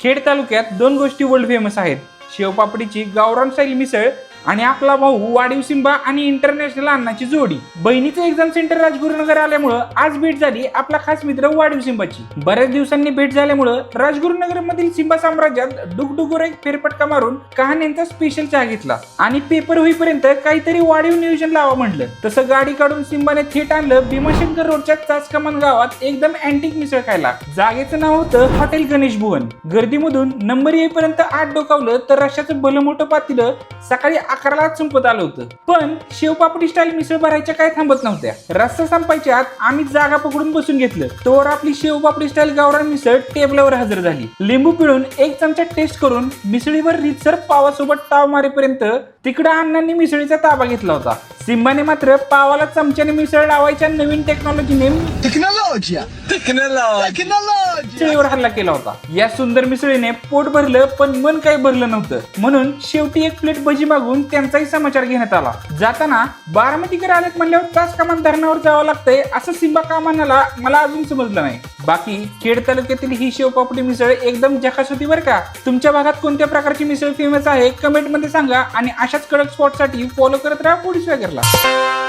खेड तालुक्यात दोन गोष्टी वर्ल्ड फेमस आहेत. शेवपापडीची गावरान स्टाईल मिसळ आणि आपला भाऊ वाढीव सिंबा आणि इंटरनॅशनल अन्नाची जोडी. बहिणीचं एक्झाम सेंटर राजगुरुनगर आल्यामुळं आज भेट झाली आपला खास मित्र वाढीव सिंबाची. बऱ्याच दिवसांनी भेट झाल्यामुळं राजगुरुनगर मधील सिंबा साम्राज्यात डुगडुगुर एक फेरफटका मारून कहाण्यांचा स्पेशल चहा घेतला. आणि पेपर होईपर्यंत काहीतरी वाढीव नियोजन लावा म्हटलं. तसं गाडी काढून सिंबाने थेट आणलं भीमाशंकर रोडच्या चाचकमान गावात एकदम अँटिक मिसळ खायला. जागेचं नाव होतं हॉटेल गणेश भुवन. गर्दीमधून नंबर येईपर्यंत आठ डोकावलं तर रशाचं भलं मोठं पातीलं सकाळी अकराला संपत आलं होतं. पण शेवपापडी स्टाईल मिसळ भरायच्या काय थांबत नव्हत्या. रस्ता संपायच्या आत आम्ही जागा पकडून बसून घेतलं. तोवर आपली शेवपापडी स्टाईल गावरान मिसळ टेबलावर हजर झाली. लिंबू पिळून एक चमचा टेस्ट करून मिसळीवर रितसर पावासोबत ताव मारेपर्यंत तिकडं अण्णांनी मिसळीचा ताबा घेतला होता. सिंबाने मात्र पावाला चमच्याने मिसळ लावायच्या नवीन टेक्नॉलॉजीने Tecnologia! Tecnologia. Tecnologia! मिसळीवर हल्ला केला होता या सुंदर मिसळीने पोट भरलं पण मन काही भरलं नव्हतं म्हणून शेवटी एक प्लेट भजी मागून त्यांचाही समाचार घेण्यात आला जाताना बारामतीकडे आलेत म्हणल्यावर तास कामान धरणावर जावं लागतंय असं सिंबा कामानाला मला अजून समजलं नाही बाकी खेड तालुक्यातील ही शेवपापडी मिसळ एकदम जकास होती बरं का तुमच्या भागात कोणत्या प्रकारची मिसळ फेमस आहे कमेंटमध्ये सांगा आणि अशाच कडक स्पॉटसाठी फॉलो करत राहा पुढील वगैरे